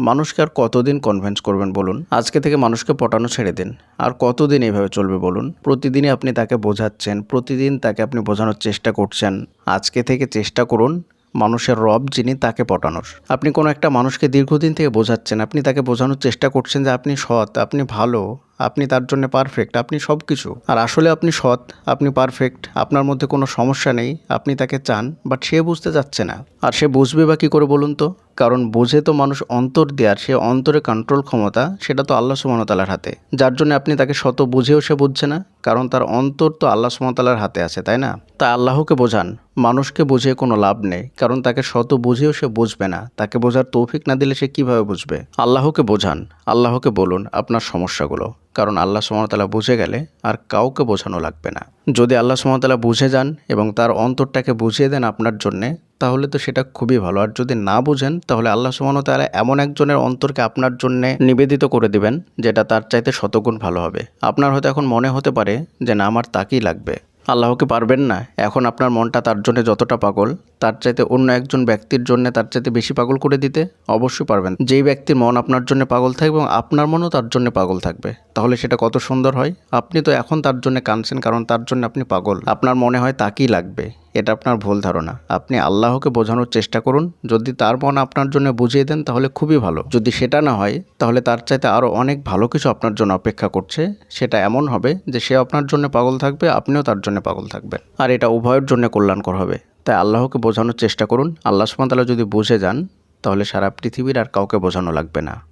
মানুষকে আর কতদিন কনভিন্স করবেন বলুন? আজকে থেকে মানুষকে পটানো ছেড়ে দিন। আর কতদিন এভাবে চলবে বলুন? প্রতিদিনই আপনি তাকে বোঝাচ্ছেন, প্রতিদিন তাকে আপনি বোঝানোর চেষ্টা করছেন। আজকে থেকে চেষ্টা করুন মানুষের রব যিনি তাকে পটানোর। আপনি কোনো একটা মানুষকে দীর্ঘদিন থেকে বোঝাচ্ছেন, আপনি তাকে বোঝানোর চেষ্টা করছেন যে আপনি সৎ, আপনি ভালো আপনি তার জন্য পারফেক্ট আপনি সব কিছু আর আসলে আপনি সৎ, আপনি পারফেক্ট আপনার মধ্যে কোনো সমস্যা নেই, আপনি তাকে চান বাট সে বুঝতে যাচ্ছে না। আর সে বুঝবে বা কী করে বলুন তো? কারণ বোঝে তো মানুষ অন্তর দেওয়ার সে অন্তরে কন্ট্রোল ক্ষমতা, সেটা তো আল্লাহ সুমনতালার হাতে। যার জন্য আপনি তাকে শত বুঝেও সে বুঝছে না, কারণ তার অন্তর তো আল্লাহ সুমনতালার হাতে আছে, তাই না? তা আল্লাহকে বোঝান। মানুষকে বুঝিয়ে কোনো লাভ নেই, কারণ তাকে শত বুঝেও সে বুঝবে না। তাকে বোঝার তৌফিক না দিলে সে কীভাবে বুঝবে? আল্লাহকে বোঝান, আল্লাহকে বলুন আপনার সমস্যাগুলো। কারণ আল্লাহ সুমতলা বুঝে গেলে আর কাউকে বোঝানো লাগবে না। যদি আল্লাহ সুমতলা বুঝে যান এবং তার অন্তরটাকে বুঝিয়ে দেন আপনার জন্যে, তাহলে তো সেটা খুবই ভালো। আর যদি না বুঝেন, তাহলে আল্লাহ সুমনতালা এমন একজনের অন্তরকে আপনার জন্য নিবেদিত করে দিবেন, যেটা তার চাইতে শতগুণ ভালো হবে। আপনার হয়তো এখন মনে হতে পারে যে, না, আমার তাকেই লাগবে। আল্লাহকে পারবেন না। এখন আপনার মনটা তার জন্য যতটা পাগল, তার চাইতে অন্য একজন ব্যক্তির জন্য তার চাইতে বেশি পাগল করে দিতে অবশ্যই পারবেন। যেই ব্যক্তির মন আপনার জন্য পাগল থাকবে এবং আপনার মনও তার জন্য পাগল থাকবে, তাহলে সেটা কত সুন্দর হয়? আপনি তো এখন তার জন্য কানছেন কারণ তার জন্য আপনি পাগল। আপনার মনে হয় তাকেই লাগবে। এটা আপনার ভুল ধারণা। আপনি আল্লাহকে বোঝানোর চেষ্টা করুন। যদি তার মন আপনার জন্য বুঝিয়ে দেন, তাহলে খুবই ভালো। যদি সেটা না হয়, তাহলে তার চাইতে আরও অনেক ভালো কিছু আপনার জন্য অপেক্ষা করছে। সেটা এমন হবে যে সে আপনার জন্য পাগল থাকবে, আপনিও তার জন্য পাগল থাকবেন। আর এটা উভয়ের জন্য কল্যাণকর হবে। তাই আল্লাহকে বোঝানোর চেষ্টা করুন। আল্লাহ সুমতালা যদি বুঝে যান, তাহলে সারা পৃথিবীর আর কাউকে বোঝানো লাগবে না।